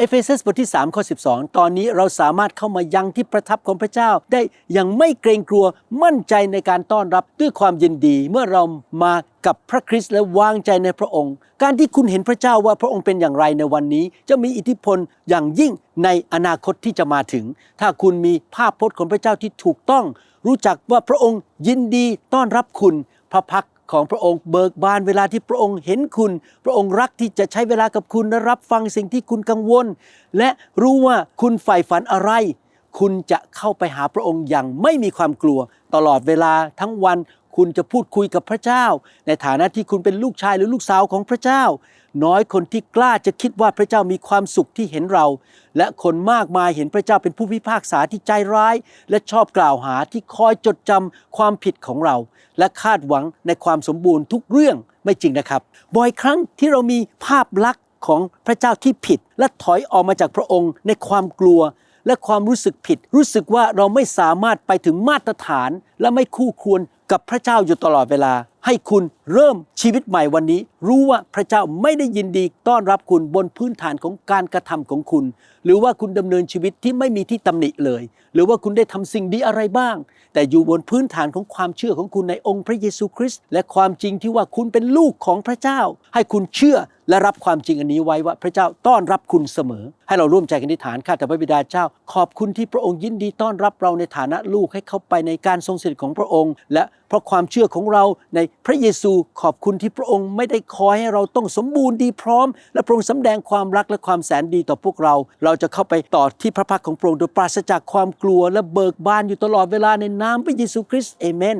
เอเฟซัสบทที่ 3 ข้อ 12 ตอนนี้เราสามารถเข้ามายังที่ประทับของพระเจ้า ได้อย่างไม่เกรงกลัวมั่นใจในการต้อนรับด้วยความยินดี เมื่อเรามากับพระคริสต์และวางใจในพระองค์ การที่คุณเห็นพระเจ้าว่าพระองค์เป็นอย่างไรในวันนี้ จะมีอิทธิพลอย่างยิ่งในอนาคตที่จะมาถึง ถ้าคุณมีภาพพจน์ของพระเจ้าที่ถูกต้อง รู้จักว่าพระองค์ยินดีต้อนรับคุณ พระพัก ของพระองค์เบิกบานเวลาที่พระองค์เห็นคุณ พระองค์รักที่จะใช้เวลากับคุณและรับฟังสิ่งที่คุณกังวล และรู้ว่าคุณใฝ่ฝันอะไร คุณจะเข้าไปหาพระองค์อย่างไม่มีความกลัวตลอดเวลาทั้งวันคุณจะพูดคุยกับพระเจ้า ในฐานะที่คุณเป็นลูกชายหรือลูกสาวของพระเจ้า น้อยคนที่กล้าจะคิดว่าพระเจ้ามีความสุขที่เห็นเรา และคนมากมายเห็นพระเจ้าเป็นผู้พิพากษาที่ใจร้าย และชอบกล่าวหาที่คอยจดจำความผิดของเรา และคาดหวังในความสมบูรณ์ทุกเรื่องไม่จริงนะครับ บ่อยครั้งที่เรามีภาพลักษณ์ของพระเจ้าที่ผิด และถอยออกมาจากพระองค์ในความกลัว และความรู้สึกผิด รู้สึกว่าเราไม่สามารถไปถึงมาตรฐาน และไม่คู่ควรกับพระเจ้าอยู่ตลอดเวลาให้คุณเริ่มชีวิตใหม่วันนี้ รู้ว่าพระเจ้าไม่ได้ยินดีต้อนรับคุณบนพื้นฐานของการกระทำของคุณ หรือว่าคุณดำเนินชีวิตที่ไม่มีที่ตำหนิเลย หรือว่าคุณได้ทำสิ่งดีอะไรบ้าง แต่อยู่บนพื้นฐานของความเชื่อของคุณในองค์พระเยซูคริสต์และความจริงที่ว่าคุณเป็นลูกของพระเจ้า ให้คุณเชื่อและรับความจริงอันนี้ไว้ว่าพระเจ้าต้อนรับคุณเสมอ ให้เราร่วมใจกันอธิษฐานข้าแต่พระบิดาเจ้า ขอบคุณที่พระองค์ยินดีต้อนรับเราในฐานะลูกให้เข้าไปในการทรงสถิตของพระองค์ และเพราะความเชื่อของเราในพระเยซูขอบคุณที่พระองค์ไม่ได้คอยให้เราต้องสมบูรณ์ดีพร้อม และพระองค์สำแดงความรักและความแสนดีต่อพวกเรา เราจะเข้าไปต่อที่พระพักของพระองค์โดยปราศจากความกลัวและเบิกบานอยู่ตลอดเวลาในนามพระเยซูคริสต์เอเมน